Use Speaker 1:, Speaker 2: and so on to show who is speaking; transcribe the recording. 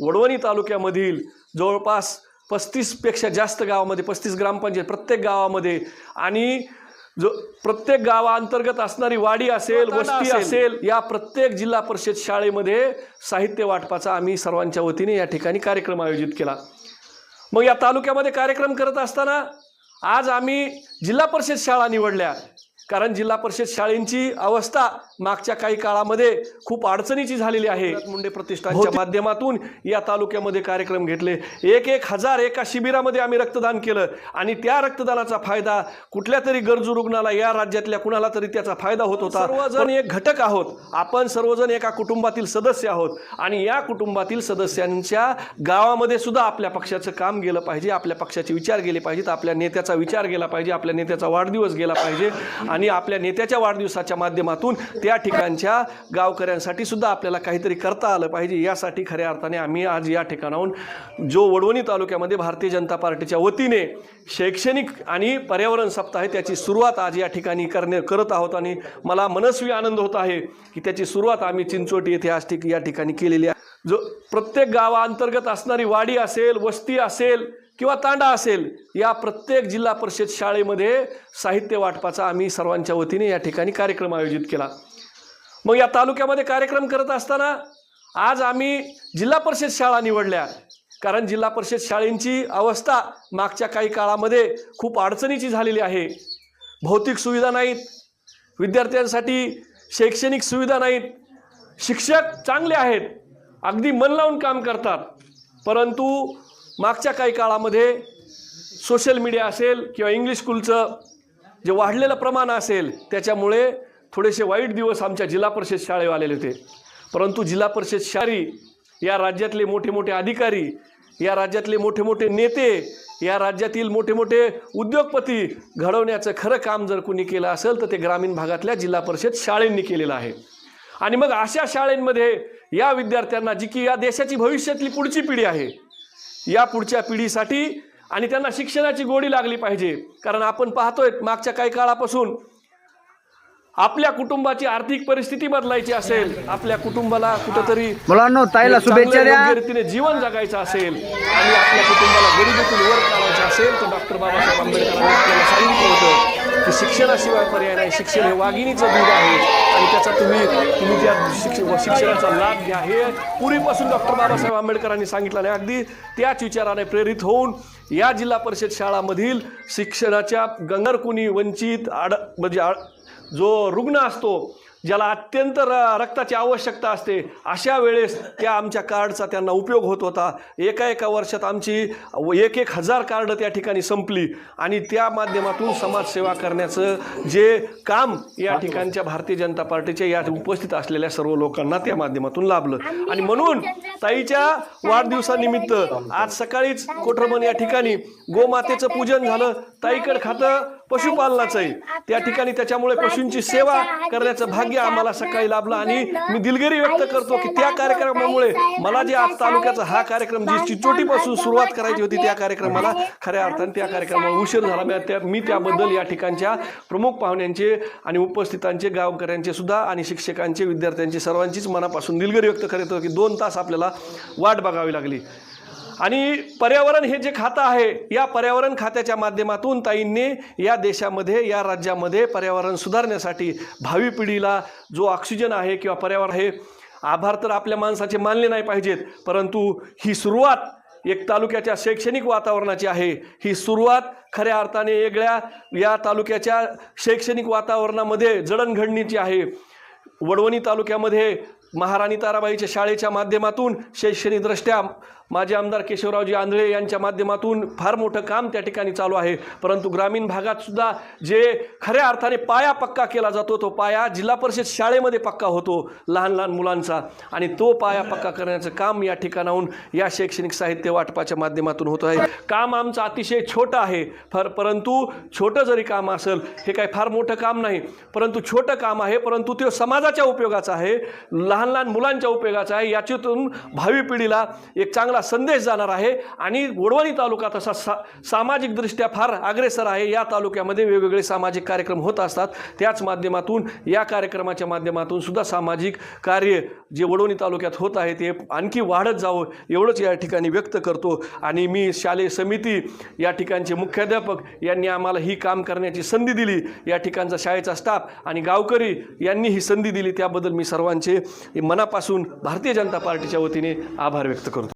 Speaker 1: वडवणी तालुक्यामधील जवळपास पस्तीसपेक्षा जास्त गावामध्ये पस्तीस ग्रामपंचायत प्रत्येक गावामध्ये आणि जो प्रत्येक गावाअंतर्गत असणारी वाडी असेल वस्ती असेल या प्रत्येक जिल्हा परिषद शाळेमध्ये साहित्य वाटपाचा आम्ही सर्वांच्या वतीने या ठिकाणी कार्यक्रम आयोजित केला. मग या तालुक्यामध्ये कार्यक्रम करत असताना आज आम्ही जिल्हा परिषद शाळा निवडल्या. कारण जिल्हा परिषद शाळेंची अवस्था मागच्या काही काळामध्ये खूप अडचणीची झालेली आहे. मुंडे प्रतिष्ठानच्या माध्यमातून या तालुक्यामध्ये कार्यक्रम घेतले. एक एक हजार एका शिबिरामध्ये आम्ही रक्तदान केलं आणि त्या रक्तदानाचा फायदा कुठल्या तरी गरजू रुग्णाला या राज्यातल्या कुणाला तरी त्याचा फायदा होत होता. सर्वजण एक घटक आहोत. आपण सर्वजण एका कुटुंबातील सदस्य आहोत आणि या कुटुंबातील सदस्यांच्या गावामध्ये सुद्धा आपल्या पक्षाचं काम गेलं पाहिजे आपल्या पक्षाचे विचार गेले पाहिजेत आपल्या नेत्याचा विचार गेला पाहिजे आपल्या नेत्याचा वाढदिवस गेला पाहिजे आणि आपल्या नेत्याच्या वाढदिवसाच्या माध्यमातून त्या ठिकाणच्या गावकऱ्यांसाठी सुद्धा आपल्याला काहीतरी करता आलं पाहिजे. यासाठी खऱ्या अर्थाने आम्ही आज या ठिकाणाहून जो वडवणी तालुक्यामध्ये भारतीय जनता पार्टीच्या वतीने शैक्षणिक आणि पर्यावरण सप्ताह आहे त्याची सुरुवात आज या ठिकाणी करणे करत आहोत आणि मला मनस्वी आनंद होत आहे की त्याची सुरुवात आम्ही चिंचोटी येथे आज या ठिकाणी केलेली आहे. जो प्रत्येक गावाअंतर्गत असणारी वाडी असेल वस्ती असेल किंवा तांडा असेल या प्रत्येक जिल्हा परिषद शाळेमध्ये साहित्य वाटपाचा आम्ही सर्वांच्या वतीने या ठिकाणी कार्यक्रम आयोजित केला. मग या तालुक्यामध्ये कार्यक्रम करत असताना आज आम्ही जिल्हा परिषद शाळा निवडल्या. कारण जिल्हा परिषद शाळेंची अवस्था मागच्या काही काळामध्ये खूप अडचणीची झालेली आहे. भौतिक सुविधा नाहीत. विद्यार्थ्यांसाठी शैक्षणिक सुविधा नाहीत. शिक्षक चांगले आहेत. अगदी मन लावून काम करतात. परंतु मागच्या काही काळामध्ये सोशल मीडिया असेल किंवा इंग्लिश स्कूलचं जे वाढलेलं प्रमाण असेल त्याच्यामुळे थोडेसे वाईट दिवस आमच्या जिल्हा परिषद शाळेवर आलेले होते. परंतु जिल्हा परिषद शारी या राज्यातले मोठे मोठे अधिकारी या राज्यातले मोठे मोठे नेते या राज्यातील मोठे मोठे उद्योगपती घडवण्याचं खरं काम जर कुणी केलं असेल तर ते ग्रामीण भागातल्या जिल्हा परिषद शाळेंनी केलेलं आहे. आणि मग अशा शाळेंमध्ये या विद्यार्थ्यांना जी की या देशाची भविष्यातली पुढची पिढी आहे या पुढच्या पिढीसाठी आणि त्यांना शिक्षणाची गोडी लागली पाहिजे. कारण आपण पाहतोय मागच्या काही काळापासून आपल्या कुटुंबाची आर्थिक परिस्थिती बदलायची असेल आपल्या कुटुंबाला कुठंतरी
Speaker 2: मुलांनो ताईला शुभेच्छा
Speaker 1: चांगल्या
Speaker 2: द्या.
Speaker 1: योग्य रीतीने जीवन जगायचं असेल आणि आपल्या कुटुंबाला गरिबीतून वर काढायचं असेल तर डॉक्टर बाबासाहेब आंबेडकरांनी आपल्याला सांगितलं होतं की शिक्षणाशिवाय पर्याय नाही. शिक्षण हे वाघिणीचं दूध आहे. आणि त्याचा तुम्ही तुम्ही त्या शिक्षण शिक्षणाचा लाभ घ्या. हे पूर्वीपासून डॉक्टर बाबासाहेब आंबेडकरांनी सांगितलं आणि अगदी त्याच विचाराने प्रेरित होऊन या जिल्हा परिषद शाळामधील शिक्षणाच्या गंगरकुनी वंचित आड म्हणजे आड जो रुग्ण असतो ज्याला अत्यंत र रक्ताची आवश्यकता असते अशा वेळेस त्या आमच्या कार्डचा त्यांना उपयोग होत होता. एका एका वर्षात आमची एक एक हजार कार्ड त्या ठिकाणी संपली आणि त्या माध्यमातून समाजसेवा करण्याचं जे काम या ठिकाणच्या भारतीय जनता पार्टीच्या या उपस्थित असलेल्या सर्व लोकांना त्या माध्यमातून लाभलं. आणि म्हणून ताईच्या वाढदिवसानिमित्त आज सकाळीच कोठरमन या ठिकाणी गोमातेचं पूजन झालं. ताईकड खातं पशुपालनाचं आहे. त्या ठिकाणी त्याच्यामुळे पशूंची सेवा करण्याचं भाग्य आम्हाला सकाळी लाभलं आणि मी दिलगिरी व्यक्त करतो की त्या कार्यक्रमामुळे मला जे आज तालुक्याचा हा कार्यक्रम जी चिचोटीपासून सुरुवात करायची होती त्या कार्यक्रमाला खऱ्या अर्थाने त्या कार्यक्रमाला उशीर झाला. मी त्या मी त्याबद्दल या ठिकाणच्या प्रमुख पाहुण्यांचे आणि उपस्थितांचे गावकऱ्यांचे सुद्धा आणि शिक्षकांचे विद्यार्थ्यांचे सर्वांचीच मनापासून दिलगिरी व्यक्त करतो की दोन तास आपल्याला वाट बघावी लागली. आणि पर्यावरण हे जे खातं आहे या पर्यावरण खात्याच्या माध्यमातून ताईंनी या देशामध्ये या राज्यामध्ये पर्यावरण सुधारण्यासाठी भावी पिढीला जो ऑक्सिजन आहे किंवा पर्यावरण आहे आभार तर आपल्या माणसाचे मानले नाही पाहिजेत परंतु ही सुरुवात एक तालुक्याच्या शैक्षणिक वातावरणाची आहे. ही सुरुवात खऱ्या अर्थाने वेगळ्या या तालुक्याच्या शैक्षणिक वातावरणामध्ये जडणघडणीची आहे. वडवणी तालुक्यामध्ये महाराणी ताराबाईच्या शाळेच्या माध्यमातून शैक्षणिकदृष्ट्या माजी आमदार केशवरावजी आंधळे यांच्या माध्यमातून फार मोठं काम त्या ठिकाणी चालू आहे. परंतु ग्रामीण भागात सुद्धा जे खऱ्या अर्थाने पाया पक्का केला जातो तो पाया जिल्हा परिषद शाळेमध्ये पक्का होतो लहान लहान मुलांचा. आणि तो पाया पक्का करण्याचं काम या ठिकाणाहून या शैक्षणिक साहित्य वाटपाच्या माध्यमातून होत आहे. काम आमचं अतिशय छोटं आहे. फार परंतु छोटं जरी काम असेल हे काही फार मोठं काम नाही. परंतु छोटं काम आहे परंतु ते समाजाच्या उपयोगाचं आहे लहान लहान मुलांच्या उपयोगाचं आहे. याच्यातून भावी पिढीला एक चांगला आपला संदेश जाणार आहे. आणि वडवणी तालुका तसा सा सामाजिकदृष्ट्या फार अग्रेसर आहे. या तालुक्यामध्ये वेगवेगळे सामाजिक कार्यक्रम होत असतात. त्याच माध्यमातून या कार्यक्रमाच्या माध्यमातून सुद्धा सामाजिक कार्य जे वडवणी तालुक्यात होत आहे ते आणखी वाढत जावं एवढंच या ठिकाणी व्यक्त करतो. आणि मी शालेय समिती या ठिकाणचे मुख्याध्यापक यांनी आम्हाला ही काम करण्याची संधी दिली. या ठिकाणचा शाळेचा स्टाफ आणि गावकरी यांनी ही संधी दिली. त्याबद्दल मी सर्वांचे मनापासून भारतीय जनता पार्टीच्या वतीने आभार व्यक्त करतो.